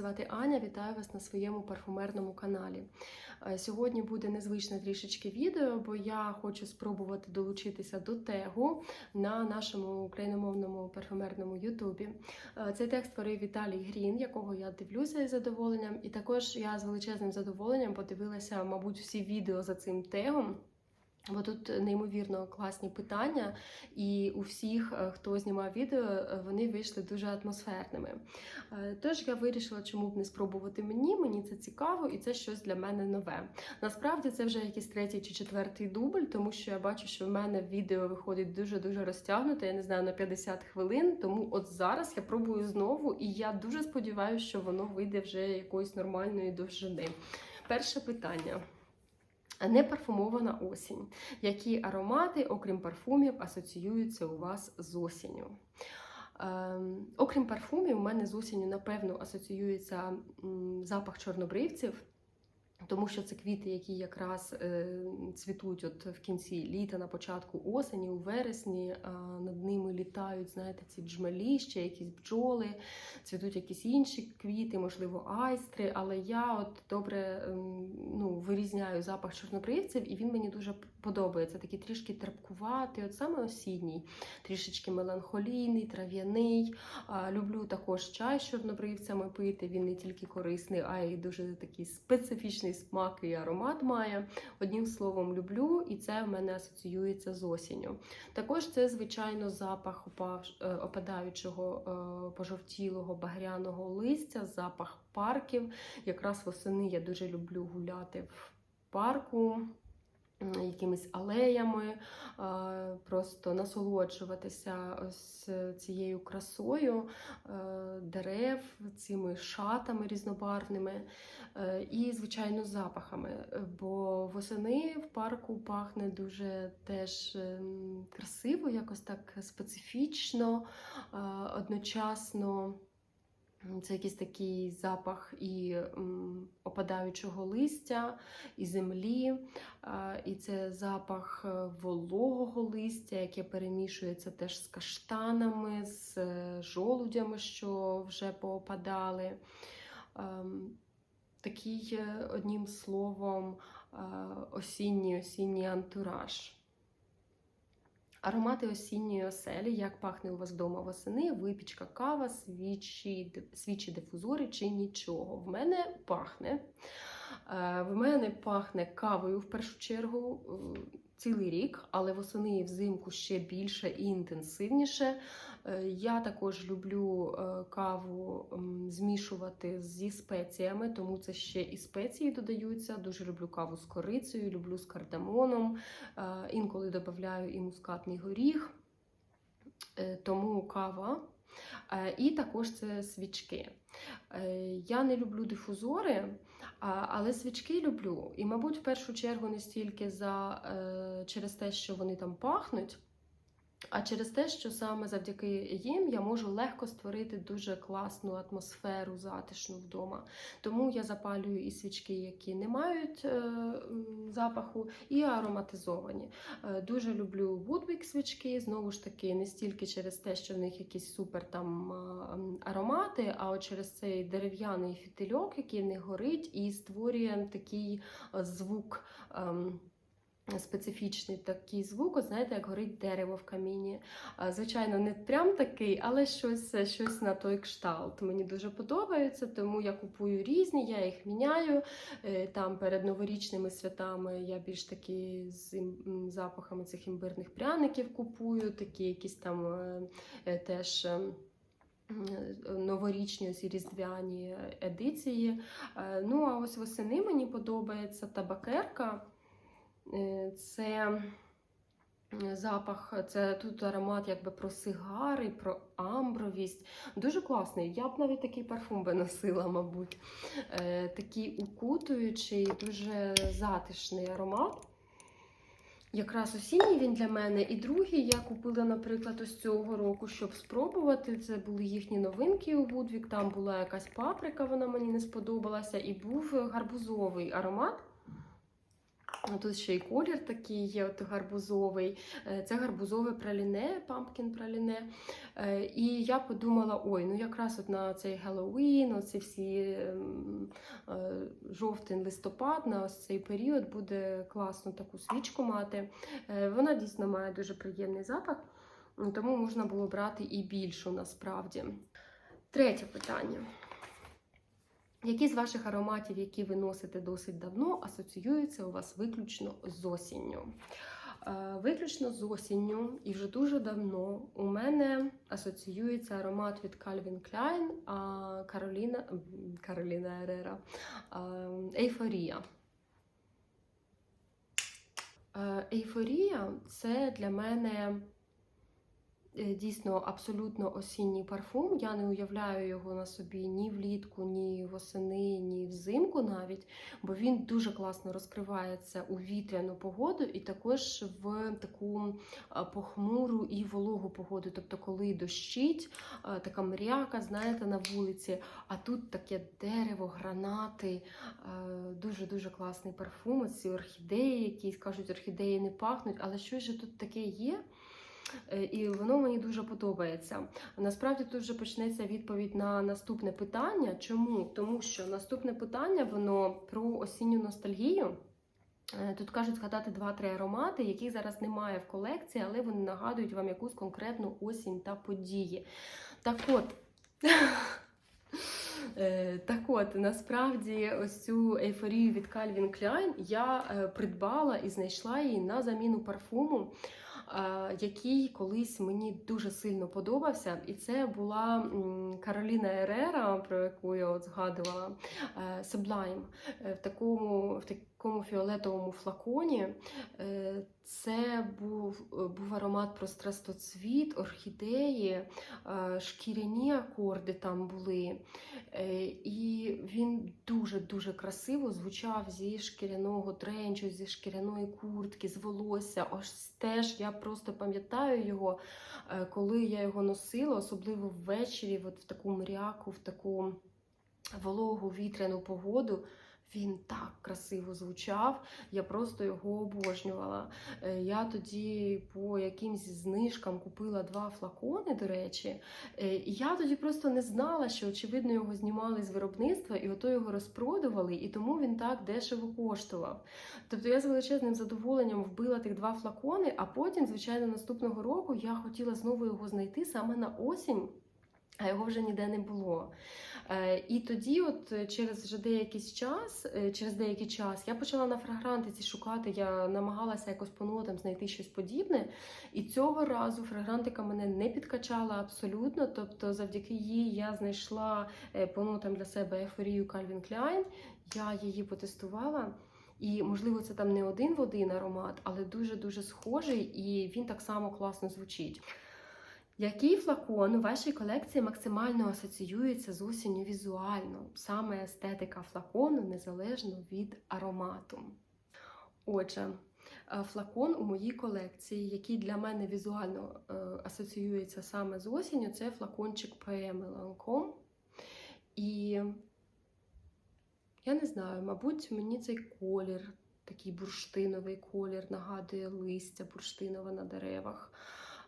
звати Аня. Вітаю вас на своєму парфумерному каналі. Е, Сьогодні буде незвичне трішечки відео, бо я хочу спробувати долучитися до тегу на нашому україномовному парфумерному Ютубі. Е, Цей тег створив Віталій Грін, якого я дивлюся із задоволенням. І також я з величезним задоволенням подивилася, мабуть, всі відео за цим тегом. Бо тут неймовірно класні питання, і у всіх, е, хто знімав відео, е, вони вийшли дуже атмосферними. Е, Тож я вирішила, чому б не спробувати мені. Мені це цікаво, і це щось для мене нове. Насправді це вже якийсь третій чи четвертий дубль, тому що я бачу, що в мене відео виходить дуже дуже розтягнуте. Я не знаю на 50 хвилин. Тому от зараз я пробую знову, і я дуже сподіваюся, що воно вийде вже якоїсь нормальної довжини. Перше питання. Непарфумована осінь. Які аромати, окрім парфумів, асоціюються у вас з осінню? Ем, окрім парфумів, у мене з осінню, напевно, асоціюється м, запах чорнобривців. Тому що це квіти, які якраз е, цвітуть от в кінці літа, на початку осені, у вересні. Над ними літають, знаєте, ці джмелі, ще якісь бджоли, цвітуть якісь інші квіти, можливо, айстри. Але я от добре ем, ну, вирізняю запах чорнобривців, і він мені дуже подобається. Такий трішки терпкуватий, от саме осінній, трішечки меланхолійний, трав'яний. Люблю також чай з чорнобривцями пити. Він не тільки корисний, а й дуже такий специфічний смак і аромат має. Одним словом, люблю, і це в мене асоціюється з осінню. Також це, звичайно, запах е, опадаючого е, пожовтілого багряного листя, запах парків. Якраз восени я дуже люблю гуляти в парку. Якимись алеями, е, просто насолоджуватися ось цією красою е, дерев, цими шатами різнобарвними е, і, звичайно, запахами. Е, Бо восени в парку пахне дуже теж красиво, якось так специфічно, е, одночасно. Це якийсь такий запах і опадаючого листя, і землі, і це запах е, вологого листя, яке перемішується теж з каштанами, з е, жолудями, що вже поопадали. Ем, Такий, е, одним словом, осінній осінній антураж. Аромати осінньої оселі, як пахне у вас вдома восени, випічка, кава, свічі, свічі дифузори чи нічого. В мене пахне. Е, В мене пахне кавою в першу чергу е, цілий рік, але восени і взимку ще більше і інтенсивніше. Е, Я також люблю е, каву змішувати зі спеціями, тому це ще і спеції додаються. Дуже люблю каву з корицею, люблю з кардамоном. Е, Інколи додаю і мускатний горіх, тому кава. І також це свічки. Я не люблю дифузори, але свічки люблю. І, мабуть, в першу чергу не стільки за, е, через те, що вони там пахнуть, а через те, що саме завдяки їм я можу легко створити дуже класну атмосферу затишну вдома. Тому я запалюю і свічки, які не мають е, запаху, і ароматизовані. Е, Дуже люблю Woodwick свічки, знову ж таки, не стільки через те, що в них якісь супер там аромати, а от через цей дерев'яний фітильок, який них горить, і створює такий е, звук. Ем, Специфічний такий звук, знаєте, як горить дерево в каміні. Звичайно, не прям такий, але щось, щось на той кшталт. Мені дуже подобається, тому я купую різні, я їх міняю. Е, Там перед новорічними святами я більш такі з запахами цих імбирних пряників купую, такі якісь там е, е, теж. е, е, Новорічні ці різдвяні едиції. Е, Ну, а ось восени мені подобається табакерка. Е, Це запах, це тут аромат якби про сигари, про амбровість. Дуже класний. Я б навіть такий парфум би носила, мабуть. Е, Такий укутуючий, дуже затишний аромат. Якраз осінній він для мене. І другий я купила, наприклад, ось цього року, щоб спробувати. Це були їхні новинки у Woodwick. Там була якась паприка, вона мені не сподобалася, і був гарбузовий аромат. Тут ще й колір такий є, от гарбузовий. Е, Це гарбузове праліне, пампкін праліне. Е, І я подумала: ой, ну якраз от на цей Геловін, оці всі ем, е, жовтень, листопад, на ось цей період буде класно таку свічку мати. Вона дійсно має дуже приємний запах, тому можна було брати і більшу насправді. Третє питання. Які з ваших ароматів, які ви носите досить давно, асоціюються у вас виключно з осінню? Е, Виключно з осінню і вже дуже давно у мене асоціюється аромат від Calvin Klein Кароліна, Кароліна Ерера Ейфорія. Е, Ейфорія це для мене е, дійсно абсолютно осінній парфум. Я не уявляю його на собі ні влітку, ні восени, ні взимку навіть, бо він дуже класно розкривається у вітряну погоду і також в таку похмуру і вологу погоду. Тобто, коли дощить, така мряка, знаєте, на вулиці, а тут таке дерево, гранати, дуже дуже класний парфум. Ці орхідеї, які кажуть, орхідеї не пахнуть, але щось же тут таке є. Е, І воно мені дуже подобається. Насправді тут вже почнеться відповідь на наступне питання. Чому? Тому що наступне питання воно про осінню ностальгію. Е, Тут кажуть згадати 2-3 аромати, яких зараз немає в колекції, але вони нагадують вам якусь конкретну осінь та події. Так от. Е, Так от, насправді, ось цю ейфорію від Calvin Klein я придбала і знайшла її на заміну парфуму, який колись мені дуже сильно подобався. І це була Кароліна Ерера, про яку я от згадувала, е, Sublime, е, в такому, в такому фіолетовому флаконі. Е, Це був, е, був аромат про страстоцвіт, орхідеї, е, шкіряні акорди там були. І він дуже-дуже красиво звучав зі шкіряного тренчу, зі шкіряної куртки, з волосся. Ось теж я просто пам'ятаю його, коли я його носила, особливо ввечері, от в таку мряку, в таку вологу вітряну погоду. Він так красиво звучав, я просто його обожнювала. Е, Я тоді по якимсь знижкам купила два флакони, до речі. Е, І я тоді просто не знала, що очевидно його знімали з виробництва, і ото його розпродували, і тому він так дешево коштував. Тобто я з величезним задоволенням вбила тих два флакони, а потім, звичайно, наступного року я хотіла знову його знайти саме на осінь. А його вже ніде не було. Е, І тоді, от е, через вже деякий час, е, через деякий час, я почала на фрагрантиці шукати. Я намагалася якось по нотам знайти щось подібне. І цього разу фрагрантика мене не підкачала абсолютно. Тобто, завдяки їй я знайшла по нотам для себе ефорію Calvin Klein. Я її потестувала. І, можливо, це там не один в один аромат, але дуже-дуже схожий, і він так само класно звучить. Який флакон у вашій колекції максимально асоціюється з осінню візуально, саме естетика флакону незалежно від аромату? Отже, е, флакон у моїй колекції, який для мене візуально е, асоціюється саме з осінню, це флакончик PM Lancome. І я не знаю, мабуть, мені цей колір, такий бурштиновий колір, нагадує листя бурштинове на деревах.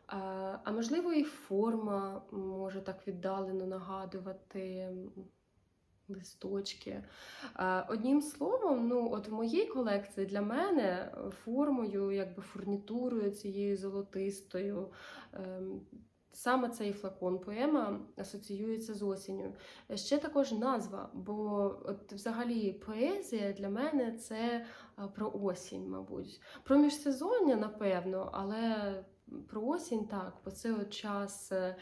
А, можливо, і форма може так віддалено нагадувати листочки. Одним словом, ну, от в моїй колекції для мене формою, якби фурнітурою цією золотистою. ем, Саме цей флакон поема асоціюється з осінню. Ще також назва, бо от взагалі поезія для мене це про осінь, мабуть. Про міжсезоння, напевно, але про осінь так, бо це от час е,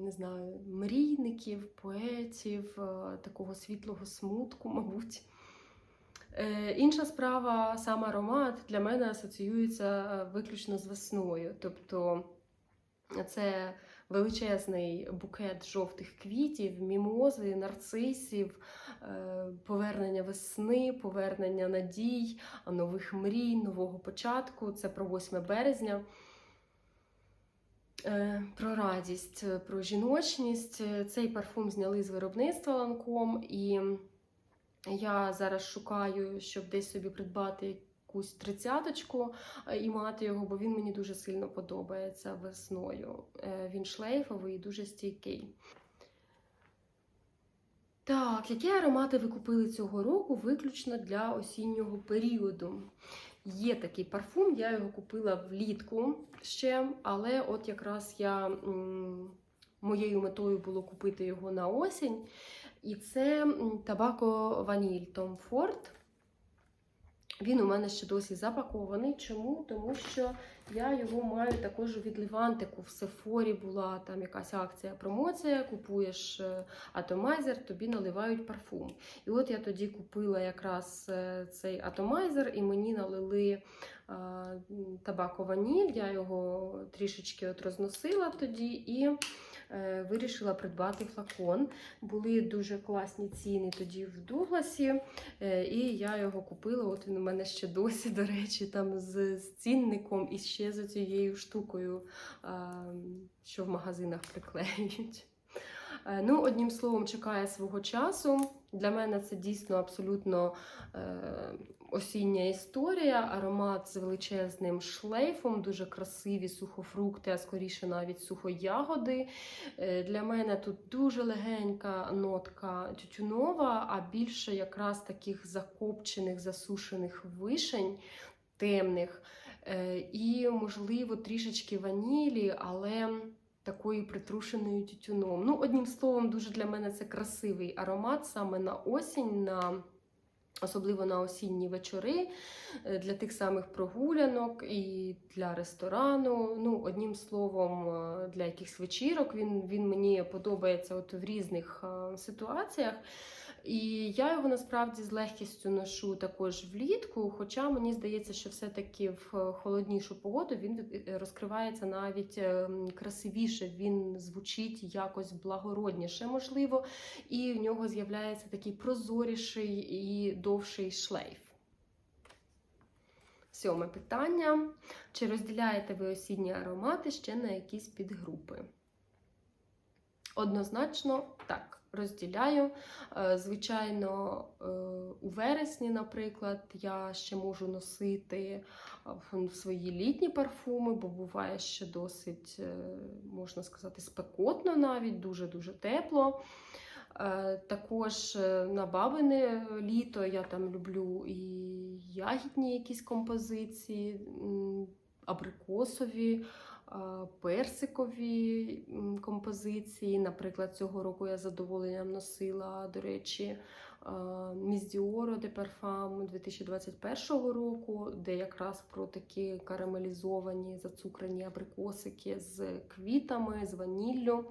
не знаю, мрійників, поетів, е, такого світлого смутку, мабуть. Е, Інша справа, сам аромат для мене асоціюється виключно з весною. Тобто це величезний букет жовтих квітів, мімози, нарцисів, повернення весни, повернення надій, нових мрій, нового початку. Це про 8 березня. Е, Про радість, е, про жіночність. Е, Цей парфум зняли з виробництва ланком, і я зараз шукаю, щоб десь собі придбати якусь тридцяточку і мати його, бо він мені дуже сильно подобається весною. Він шлейфовий і дуже стійкий. Так, які аромати ви купили цього року виключно для осіннього періоду? Є такий парфум, я його купила влітку ще, але от якраз я моєю метою було купити його на осінь. І це табако ваніль Tom Ford. Він у мене ще досі запакований. Чому? Тому що я його маю також від Левантику. В Сефорі була там якась акція, промоція, купуєш е, атомайзер, тобі наливають парфум. І от я тоді купила якраз е, цей атомайзер, і мені налили а, м, табако ваніль. Я його трішечки от розносила тоді і е, вирішила придбати флакон. Були дуже класні ціни тоді в Дугласі, е, і я його купила. От він у мене ще досі, до речі, там з, з цінником і ще з цією штукою, що в магазинах приклеюють. Е, Ну, одним словом, чекає свого часу. Для мене це дійсно абсолютно е, осіння історія. Аромат з величезним шлейфом, дуже красиві сухофрукти, а скоріше навіть сухоягоди. Е, Для мене тут дуже легенька нотка тютюнова, а більше якраз таких закопчених, засушених вишень темних. Е, І, можливо, трішечки ванілі, але такої притрушеної тютюном. Ну, одним словом, дуже для мене це красивий аромат саме на осінь, на, особливо на осінні вечори, е, для тих самих прогулянок і для ресторану. Ну, одним словом, е, для якихось вечірок він, він мені подобається от в різних е, ситуаціях. І я його насправді з легкістю ношу також влітку, хоча мені здається, що все-таки в холоднішу погоду він розкривається навіть красивіше, він звучить якось благородніше, можливо, і в нього з'являється такий прозоріший і довший шлейф. Сьоме питання. Чи розділяєте ви осінні аромати ще на якісь підгрупи? Однозначно так, розділяю. Е, Звичайно, е, у вересні, наприклад, я ще можу носити е, свої літні парфуми, бо буває ще досить, можна сказати, спекотно навіть, дуже-дуже тепло. Е, Також е, на бабине літо я там люблю і ягідні якісь композиції, абрикосові, персикові композиції. Наприклад, цього року я задоволенням носила, до речі, Міс Діоро де Парфам 2021 року, де якраз про такі карамелізовані зацукрені абрикосики з квітами, з ваніллю.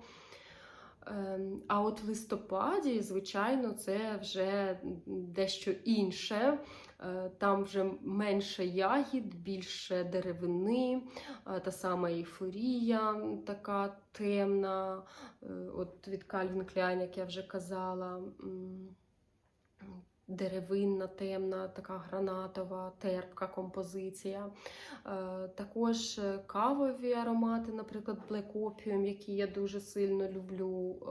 Ем, А от в листопаді, звичайно, це вже дещо інше. Е, Там вже менше ягід, більше деревини, е, та сама ейфорія, така темна. Е, От від Кальвін Klein, як я вже казала. Деревинна, темна, така гранатова, терпка композиція. Е, Також е, кавові аромати, наприклад, Black Opium, які я дуже сильно люблю е,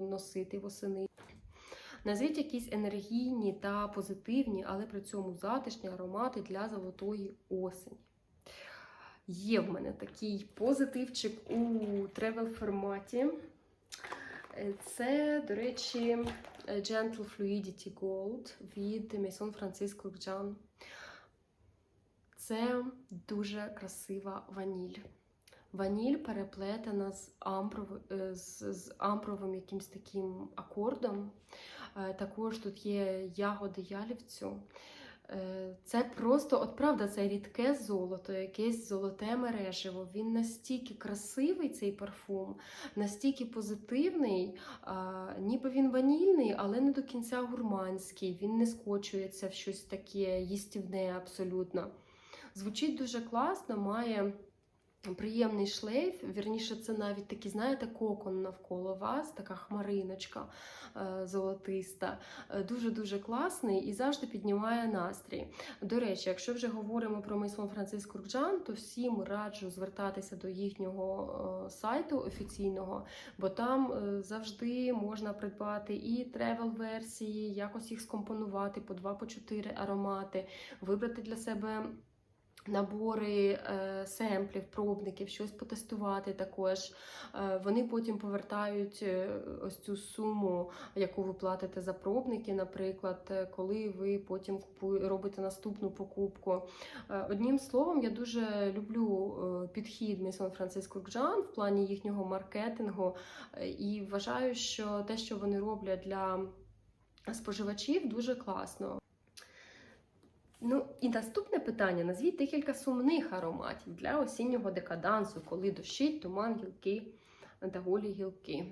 носити восени. Назвіть якісь енергійні та позитивні, але при цьому затишні аромати для золотої осені. Є в мене такий позитивчик у тревел форматі. Це, до речі, Gentle Fluidity Gold від Maison Francisco Gjan. Це дуже красива ваніль. Ваніль переплетена з, ампров... е, з, з ампровим якимсь таким акордом. Е, Також тут є ягоди ялівцю. Е, Це просто, от правда, це рідке золото, якесь золоте мереживо. Він настільки красивий, цей парфум, настільки позитивний, ніби він ванільний, але не до кінця гурманський. Він не скочується в щось таке їстівне абсолютно. Звучить дуже класно, має Приємний шлейф, вірніше, це навіть такий, знаєте, кокон навколо вас, така хмариночка е, золотиста. Е, Дуже-дуже класний і завжди піднімає настрій. До речі, якщо вже говоримо про Мейсон Франциск Куркджан, то всім раджу звертатися до їхнього е, сайту офіційного, бо там завжди можна придбати і тревел-версії, якось їх скомпонувати по 2 по 4 аромати, вибрати для себе набори е, семплів, пробників, щось потестувати також. Е, вони потім повертають е, ось цю суму, яку ви платите за пробники, наприклад, коли ви потім робите наступну покупку. Одним словом, я дуже люблю підхід Місон Франциск Куркджан в плані їхнього маркетингу і вважаю, що те, що вони роблять для споживачів, дуже класно. Ну і наступне питання: назвіть декілька сумних ароматів для осіннього декадансу, коли дощить, туман, гілки та голі гілки.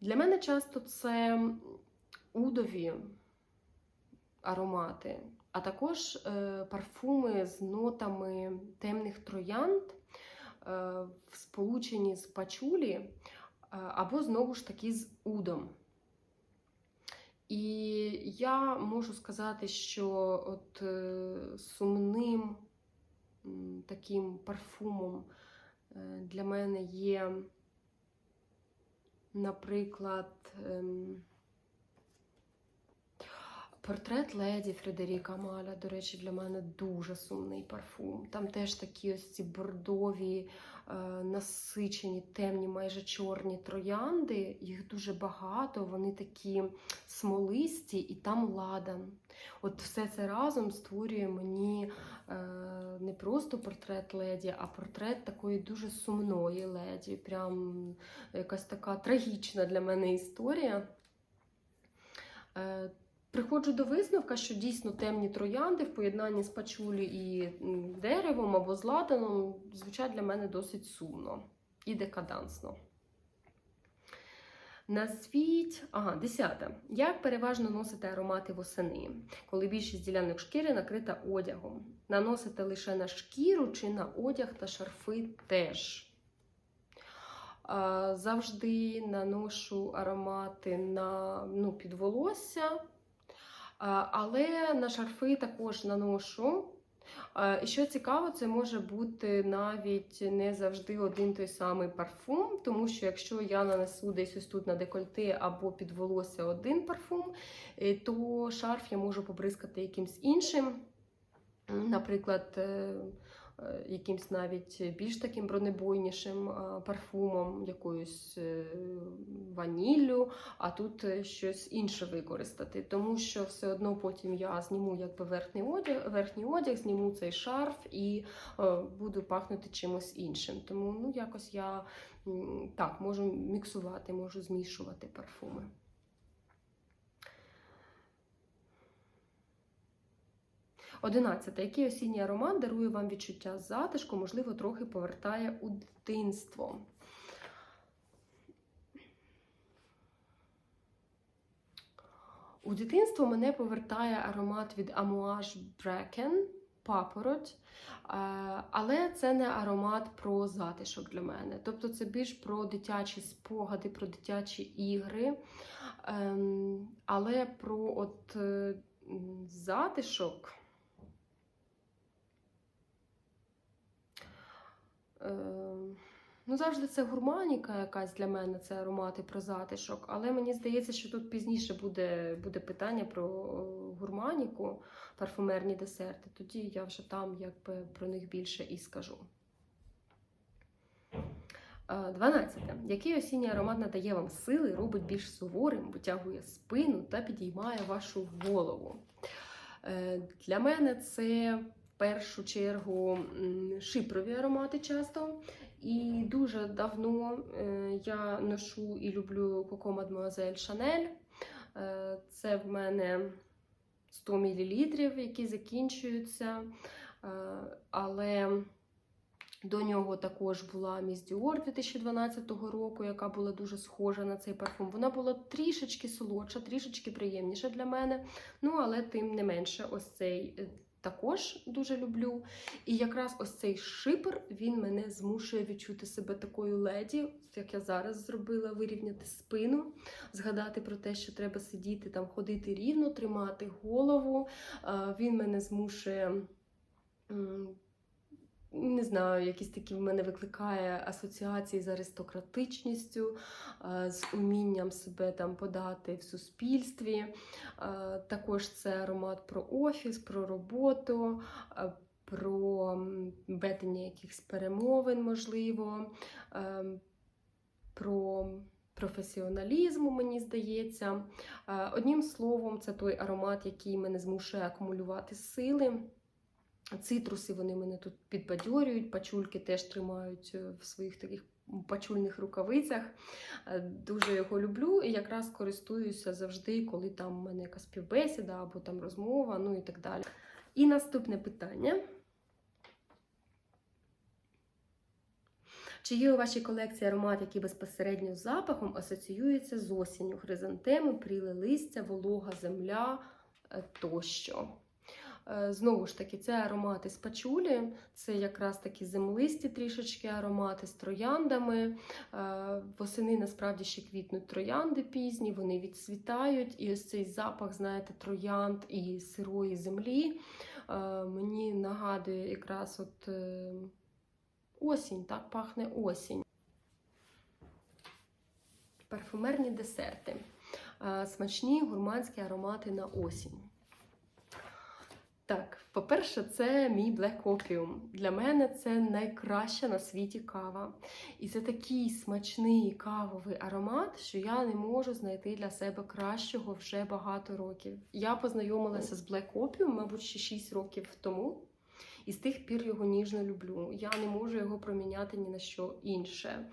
Для мене часто це удові аромати, а також е, парфуми з нотами темних троянд е, в сполученні з пачулі, е, або знову ж таки з удом. І я можу сказати, що от е, сумним таким парфумом е, для мене є, наприклад, портрет леді Фредеріка Маля. До речі, для мене дуже сумний парфум. Там теж такі ось ці бордові, насичені, темні, майже чорні троянди. Їх дуже багато, вони такі смолисті, і там ладан. От все це разом створює мені е, не просто портрет леді, а портрет такої дуже сумної леді. Прям якась така трагічна для мене історія. Приходжу до висновка, що дійсно темні троянди в поєднанні з пачулі і деревом або з ладаном звучать для мене досить сумно і декадансно. Назвіть, ага, десяте. Як переважно носите аромати восени, коли більшість ділянок шкіри накрита одягом? Наносите лише на шкіру чи на одяг та шарфи теж? Завжди наношу аромати на ну, під але на шарфи також наношу. І що цікаво, це може бути навіть не завжди один той самий парфум, тому що якщо я нанесу десь ось тут на декольте або під волосся один парфум, е, то шарф я можу побризкати якимсь іншим, наприклад, е, е, якимсь навіть більш таким бронебойнішим парфумом, якоюсь е, ваніллю, а тут е, щось інше використати. Тому що все одно потім я зніму якби верхній одяг, верхній одяг, зніму цей шарф і е, буду пахнути чимось іншим. Тому ну, якось я так можу міксувати, можу змішувати парфуми. Одинадцяте. Який осінній аромат дарує вам відчуття затишку, можливо, трохи повертає у дитинство? У дитинство мене повертає аромат від Amouage Bracken, папороть. Е, Але це не аромат про затишок для мене. Тобто це більш про дитячі спогади, про дитячі ігри. Ем, Але про от затишок. Ну, завжди це гурманіка якась для мене, це аромати про затишок. Але мені здається, що тут пізніше буде, буде питання про е, гурманіку, парфумерні десерти. Тоді я вже там якби про них більше і скажу. Е, 12. Який осінній аромат надає вам сили, робить більш суворим, витягує спину та підіймає вашу голову? Е, Для мене це першу чергу шипрові аромати часто. І дуже давно е, я ношу і люблю Coco Mademoiselle Chanel. Це в мене 100 мл, які закінчуються. Е, Але до нього також була Miss Dior 2012 року, яка була дуже схожа на цей парфум. Вона була трішечки солодша, трішечки приємніша для мене. Ну, але тим не менше, ось цей е, також дуже люблю. І якраз ось цей шипер він мене змушує відчути себе такою леді, як я зараз зробила, вирівняти спину, згадати про те, що треба сидіти там, ходити рівно, тримати голову. Він мене змушує. Не знаю, якісь такі в мене викликає асоціації з аристократичністю, з умінням себе там подати в суспільстві. Також це аромат про офіс, про роботу, про ведення якихось перемовин, можливо, про професіоналізм, мені здається. Одним словом, це той аромат, який мене змушує акумулювати сили. Цитруси вони мене тут підбадьорюють, пачульки теж тримають е, в своїх таких пачульних рукавицях. Е, Дуже його люблю і якраз користуюся завжди, коли там у мене якась співбесіда або там розмова, ну і так далі. І наступне питання. Чи є у вашій колекції аромат, який безпосередньо з запахом асоціюється з осінню, хризантеми, пріле листя, волога земля е, тощо? Е, Знову ж таки, це аромати з пачулі, це якраз такі землисті трішечки аромати з трояндами. Е, Восени насправді ще квітнуть троянди пізні, вони відцвітають. І ось цей запах, знаєте, троянд і сирої землі е, мені нагадує якраз от осінь, так пахне осінь. Парфумерні десерти. Смачні гурманські аромати на осінь. Так, по-перше, це мій Black Opium. Для мене це найкраща на світі кава. І це такий смачний кавовий аромат, що я не можу знайти для себе кращого вже багато років. Я познайомилася з Black Opium, мабуть, ще 6 років тому. І з тих пір його ніжно люблю. Я не можу його проміняти ні на що інше.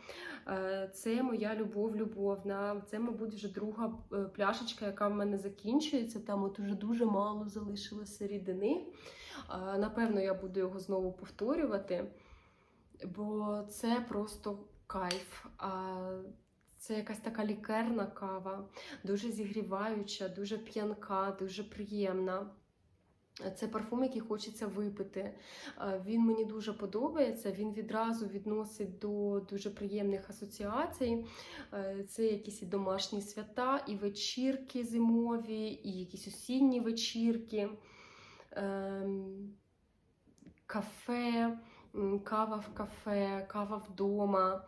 Е, Це моя любов любовна. Це, мабуть, вже друга е, пляшечка, яка в мене закінчується. Там от уже дуже мало залишилося рідини. Е, Напевно, я буду його знову повторювати, бо це просто кайф. Це якась така лікерна кава, дуже зігріваюча, дуже п'янка, дуже приємна. Це парфум, який хочеться випити. Е, Він мені дуже подобається. Він відразу відносить до дуже приємних асоціацій. Е, Це якісь домашні свята, і вечірки зимові, і якісь осінні вечірки, ем, кафе, кава в кафе, кава вдома.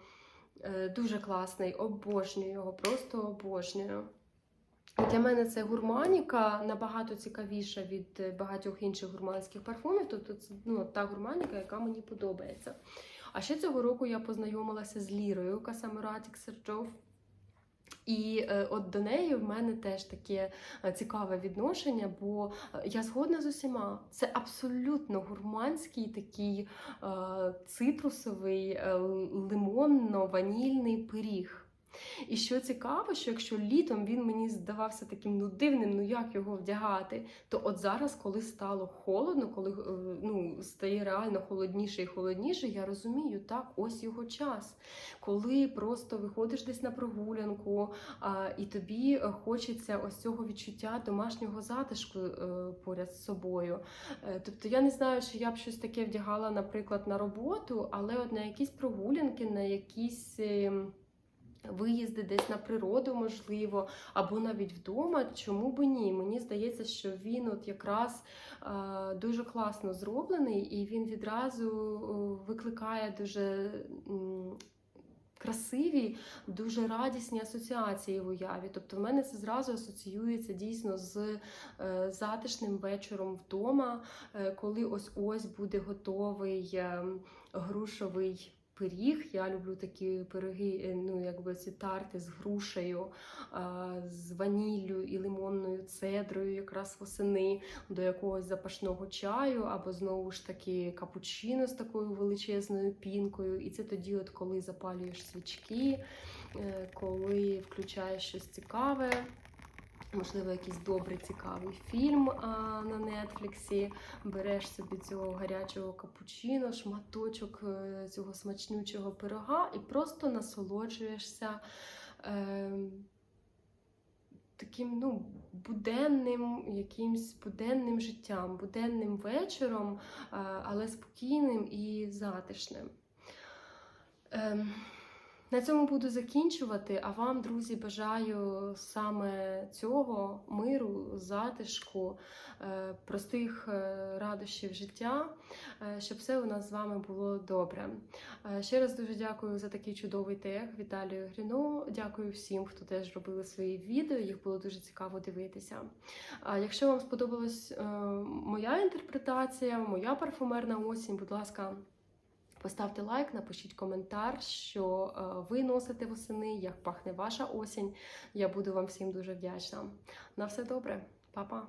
Е, Дуже класний, обожнюю його, просто обожнюю. Для мене це гурманіка набагато цікавіша від багатьох інших гурманських парфумів. Тобто це ну, та гурманіка, яка мені подобається. А ще цього року я познайомилася з Лірою Касамураті Ксерджов. І е, от до неї в мене теж таке е, цікаве відношення, бо е, я згодна з усіма. Це абсолютно гурманський такий цитрусовий, лимонно-ванільний пиріг. І що цікаво, що якщо літом він мені здавався таким ну дивним, ну як його вдягати, то от зараз, коли стало холодно, коли е, ну, стає реально холодніше і холодніше, я розумію, так, ось його час. Коли просто виходиш десь на прогулянку, а, і тобі е, хочеться ось цього відчуття домашнього затишку е, поряд з собою. Е, Тобто я не знаю, чи я б щось таке вдягала, наприклад, на роботу, але от на якісь прогулянки, на якісь. Виїзди десь на природу, можливо, або навіть вдома. Чому би ні? Мені здається, що він от якраз е, дуже класно зроблений, і він відразу е, викликає дуже красиві, дуже радісні асоціації в уяві. Тобто, в мене це зразу асоціюється дійсно з е, затишним вечором вдома, коли ось ось буде готовий грушовий пиріг. Я люблю такі пироги, е, ну якби ці тарти з грушею, з ваніллю і лимонною цедрою, якраз восени до якогось запашного чаю, або знову ж таки капучино з такою величезною пінкою. І це тоді, от коли запалюєш свічки, е, коли включаєш щось цікаве. Можливо, якийсь добрий цікавий фільм а, на Нетфліксі. Береш собі цього гарячого капучино, шматочок е, цього смачнючого пирога і просто насолоджуєшся е, таким ну, буденним, якимсь буденним життям, буденним вечором, е, але спокійним і затишним. Ем, На цьому буду закінчувати. А вам, друзі, бажаю саме цього миру, затишку, е, простих е, радощів життя, е, щоб все у нас з вами було добре. Ще раз дуже дякую за такий чудовий тег Віталію Гріну. Дякую всім, хто теж робили свої відео. Їх було дуже цікаво дивитися. Якщо вам сподобалась моя інтерпретація, моя парфумерна осінь, будь ласка. Поставте лайк, напишіть коментар, що е, ви носите восени, як пахне ваша осінь. Я буду вам всім дуже вдячна. На все добре, Па-па!